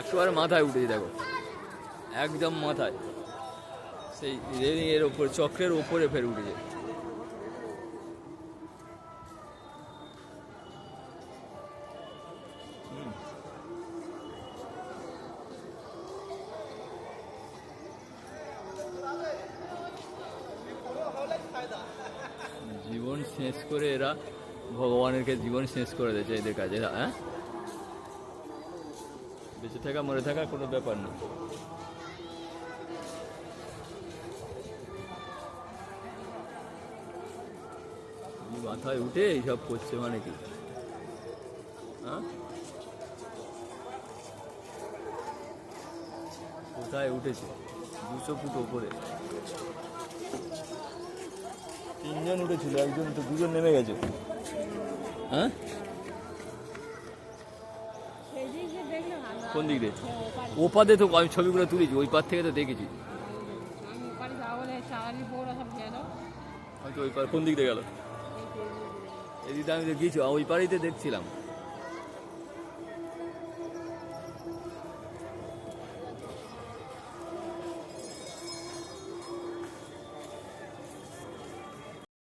একবারে মাথায় উঠেছে দেখো। একদম মাথায়। সেই রেলিং এর ওপর, চক্রের ওপরে ফের উঠেছে। জীবন শেষ করে এরা ভগবানের জীবন শেষ করে দিয়েছে এদের কাছে হ্যাঁ? বেঁচে থাকা, মরে থাকা কোনো ব্যাপার না। মাথায় উঠে এইসব করছে মানে কি? হ্যাঁ? কোথায় উঠেছে? দুশো ফুট ওপরে। তিনজন উঠেছিল, একজন তো দুজন নেমে গেছে। হ্যাঁ? কোন দিক দিয়ে। ওপাতে তো আমি ছবিগুলো তুলেছি, ওই পার থেকে তো দেখেছি। ওই কোন দিক দিয়ে গেল? এদিকে আমি গিয়েছি ওই পাড়েই তো দেখছিলাম।